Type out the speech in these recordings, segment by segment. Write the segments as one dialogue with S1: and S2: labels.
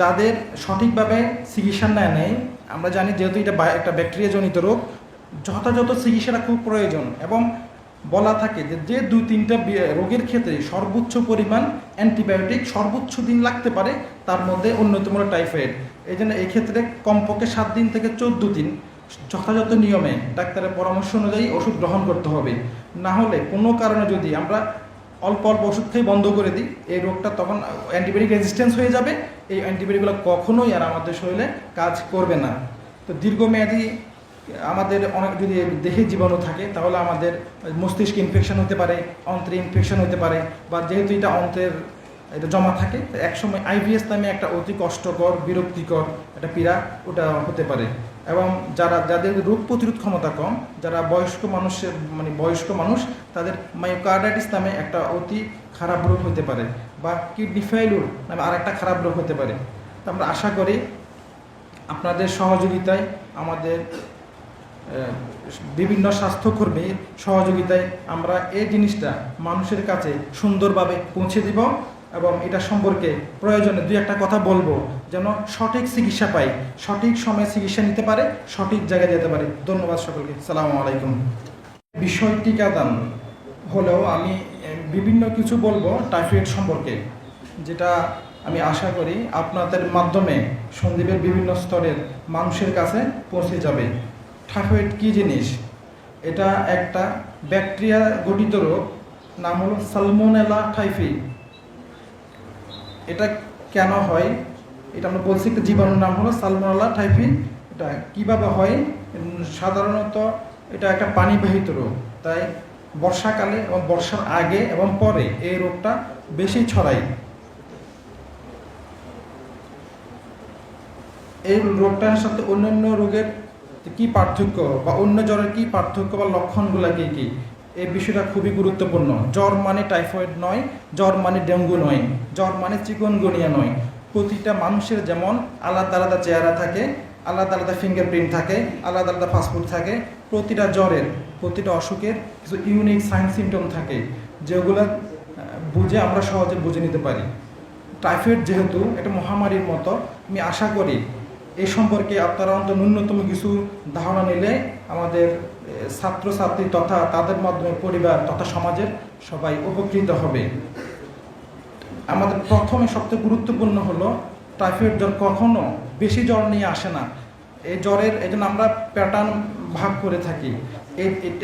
S1: যাদের সঠিকভাবে চিকিৎসা নেয় নেই, আমরা জানি যেহেতু এটা একটা ব্যাকটেরিয়াজনিত রোগ, যথাযথ চিকিৎসাটা খুব প্রয়োজন এবং বলা থাকে যে যে দুই তিনটা রোগের ক্ষেত্রে সর্বোচ্চ পরিমাণ অ্যান্টিবায়োটিক সর্বোচ্চ দিন লাগতে পারে, তার মধ্যে অন্যতম টাইফয়েড। এই জন্য এক্ষেত্রে কমপক্ষে সাত দিন থেকে চোদ্দ দিন যথাযথ নিয়মে ডাক্তারের পরামর্শ অনুযায়ী ওষুধ গ্রহণ করতে হবে। না হলে কোনো কারণে যদি আমরা অল্প অল্প ওষুধ খেয়ে বন্ধ করে দিই। এই রোগটা তখন অ্যান্টিবায়োটিক রেজিস্ট্যান্স হয়ে যাবে। এই অ্যান্টিবায়োটিকগুলো কখনোই আর আমাদের শরীরে কাজ করবে না। তো দীর্ঘমেয়াদী আমাদের অনেক যদি দেহে জীবাণু থাকে, তাহলে আমাদের মস্তিষ্ক ইনফেকশন হতে পারে, অন্ত্রে ইনফেকশন হতে পারে, বা যেহেতু এটা অন্ত্রের এটা জমা থাকে একসময় আইভিএস নামে একটা অতি কষ্টকর, বিরক্তিকর একটা পীড়া ওটা হতে পারে। এবং যারা, যাদের রোগ প্রতিরোধ ক্ষমতা কম, যারা বয়স্ক মানুষের মানে বয়স্ক মানুষ, তাদের মায়োকার্ডাইটিস নামে একটা অতি খারাপ রোগ হতে পারে বা কিডনি ফেইলুর নামে আরেকটা খারাপ রোগ হতে পারে। আমরা আশা করি আপনাদের সহযোগিতায় আমাদের বিভিন্ন স্বাস্থ্যকর্মীর সহযোগিতায় আমরা এই জিনিসটা মানুষের কাছে সুন্দরভাবে পৌঁছে দিব। এবং এটা সম্পর্কে প্রয়োজনে দুই একটা কথা বলব, যেন সঠিক চিকিৎসা পাই, সঠিক সময়ে চিকিৎসা নিতে পারে, সঠিক জায়গায় যেতে পারে। ধন্যবাদ সকলকে। সালামু আলাইকুম। বিষয় টিকাদান হলেও আমি বিভিন্ন কিছু বলব টাইফয়েড সম্পর্কে, যেটা আমি আশা করি আপনাদের মাধ্যমে সন্দীপের বিভিন্ন স্তরের মানুষের কাছে পৌঁছে যাবে। টাইফয়েড কী জিনিস? এটা একটা ব্যাকটেরিয়া গঠিত রোগ, নাম হলো সালমোনেলা টাইফি এটা কেন হয়? এটা আমরা বলছি একটা জীবাণুর নাম হলো সালমোনালা টাইফি এটা কীভাবে হয়? সাধারণত এটা একটা পানিবাহিত রোগ। তাই বর্ষাকালে এবং বর্ষার আগে এবং পরে এই রোগটা বেশি ছড়ায়। এই রোগটার সাথে অন্যান্য রোগের কি পার্থক্য বা অন্য জ্বরের কি পার্থক্য বা লক্ষণগুলো কী কি? এই বিষয়টা খুবই গুরুত্বপূর্ণ। জ্বর মানে টাইফয়েড নয়, জ্বর মানে ডেঙ্গু নয়, জ্বর মানে চিকনগুনিয়া নয়। প্রতিটা মানুষের যেমন আলাদা আলাদা চেহারা থাকে, আলাদা আলাদা ফিঙ্গারপ্রিন্ট থাকে, আলাদা আলাদা ফাস্টফুড থাকে, প্রতিটা জ্বরের, প্রতিটা অসুখের কিছু ইউনিক সাইন সিমটম থাকে, যেগুলো বুঝে আমরা সহজে বুঝে নিতে পারি। টাইফয়েড যেহেতু একটা মহামারীর মতো, আমি আশা করি এই সম্পর্কে আপনারা অন্তত ন্যূনতম কিছু ধারণা নিলে আমাদের ছাত্রছাত্রী তথা তাদের মাধ্যমে পরিবার তথা সমাজের সবাই উপকৃত হবে। আমাদের প্রথমে সবচেয়ে গুরুত্বপূর্ণ হলো, টাইফয়েড জ্বর কখনো বেশি জ্বর নিয়ে আসে না। এই জ্বরের, এই জন্য আমরা প্যাটার্ন ভাগ করে থাকি।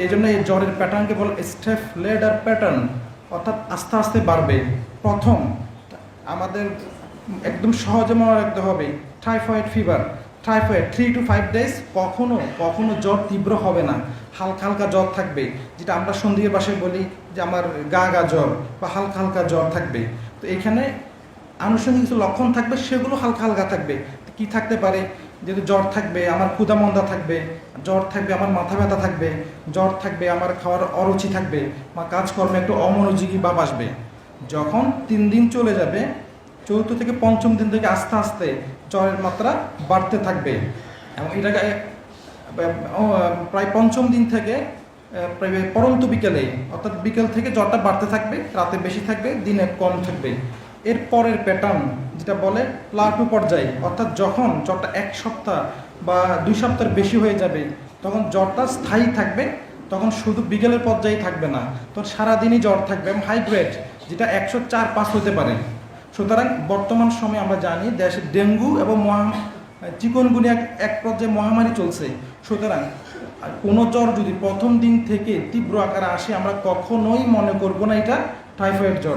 S1: এই জন্য এই জ্বরের প্যাটার্নকে বলে স্টেপ লেডার প্যাটার্ন অর্থাৎ আস্তে আস্তে বাড়বে। প্রথম, আমাদের একদম সহজে মনে রাখতে হবে typhoid fever typhoid three two five days কখনো কখনো জ্বর তীব্র হবে না। হালকা হালকা জ্বর থাকবে, যেটা আমরা সন্ধির বাসায় বলি যে আমার গা গা জ্বর বা হালকা হালকা জ্বর থাকবে। তো এখানে আনুষঙ্গিক কিছু লক্ষণ থাকবে, সেগুলো হালকা হালকা থাকবে। কি থাকতে পারে? যেহেতু জ্বর থাকবে, আমার ক্ষুদা মন্দা থাকবে, জ্বর থাকবে, আমার মাথা ব্যথা থাকবে, জ্বর থাকবে, আমার খাওয়ার অরুচি থাকবে বা কাজকর্মে একটু অমনোযোগী ভাব আসবে। যখন তিন দিন চলে যাবে চতুর্থ থেকে পঞ্চম দিন থেকে আস্তে আস্তে জ্বরের মাত্রা বাড়তে থাকবে। এবং এটাকে প্রায় পঞ্চম দিন থেকে প্রায় পরন্ত বিকেলে, অর্থাৎ বিকেল থেকে জ্বরটা বাড়তে থাকবে, রাতে বেশি থাকবে, দিনে কম থাকবে। এর পরের প্যাটার্ন যেটা বলে প্লাটু পর্যায়ে, অর্থাৎ যখন জ্বরটা এক সপ্তাহ বা দুই সপ্তাহের বেশি হয়ে যাবে, তখন জ্বরটা স্থায়ী থাকবে, তখন শুধু বিকেলের পর্যায়ে থাকবে না, তখন সারাদিনই জ্বর থাকবে, এবং হাইগ্রেড যেটা একশো চার পাঁচ হতে পারে। সুতরাং বর্তমান সময়ে আমরা জানি দেশে ডেঙ্গু এবং মহা চিকনগুনিয়া এক- পর্যায়ে মহামারী চলছে। সুতরাং কোনো জ্বর যদি প্রথম দিন থেকে তীব্র আকারে আসে, আমরা কখনোই মনে করব না এটা টাইফয়েড জ্বর।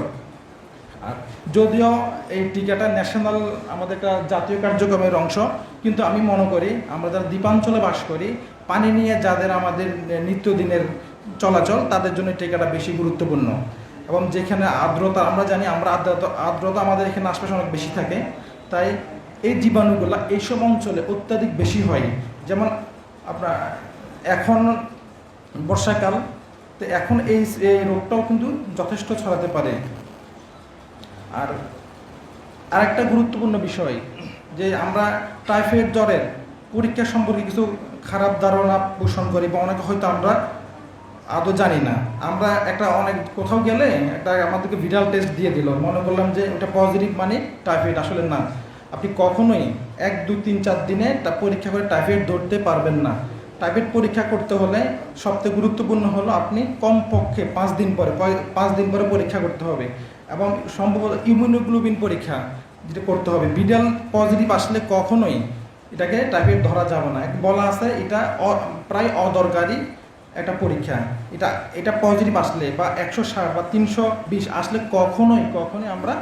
S1: আর যদিও এই টিকাটা ন্যাশনাল আমাদের একটা জাতীয় কার্যক্রমের অংশ, কিন্তু আমি মনে করি আমরা যারা দ্বীপাঞ্চলে বাস করি, পানি নিয়ে যাদের আমাদের নিত্যদিনের চলাচল, তাদের জন্য টিকাটা বেশি গুরুত্বপূর্ণ। এবং যেখানে আর্দ্রতা, আমরা জানি আমরা আর্দ্রতা আর্দ্রতা আমাদের এখানে আশপাশে অনেক বেশি থাকে। তাই এই জীবাণুগুলো এইসব অঞ্চলে অত্যাধিক বেশি হয়। যেমন আপনার এখন বর্ষাকাল, তো এখন এই এই রোগটাও কিন্তু যথেষ্ট ছড়াতে পারে। আর আরেকটা গুরুত্বপূর্ণ বিষয়, যে আমরা টাইফয়েড জ্বরের পরীক্ষা সম্পর্কে কিছু খারাপ ধারণা পোষণ করি বা অনেকে হয়তো আমরা আদৌ জানি না। আমরা একটা অনেক কোথাও গেলে একটা আমাদেরকে ভিরাল টেস্ট দিয়ে দিল। মনে করলাম যে ওটা পজিটিভ মানে টাইফয়েড আসলে না। আপনি কখনোই এক, দু, তিন, চার দিনে তা পরীক্ষা করে টাইফয়েড ধরতে পারবেন না। টাইফয়েড পরীক্ষা করতে হলে সবথেকে গুরুত্বপূর্ণ হলো আপনি কমপক্ষে পাঁচ দিন পরে পাঁচ দিন পরে পরীক্ষা করতে হবে। এবং সম্ভবত ইমিউনোগ্লোবিন পরীক্ষা যেটা করতে হবে। বিডাল পজিটিভ আসলে কখনোই এটাকে টাইফয়েড ধরা যাবে না। বলা আছে এটা প্রায় অদরকারি। একটা পরীক্ষা। এটা এটা পজিটিভ আসলে বা একশো ষাট বা তিনশো বিশ আসলে কখনোই কখনোই আমরা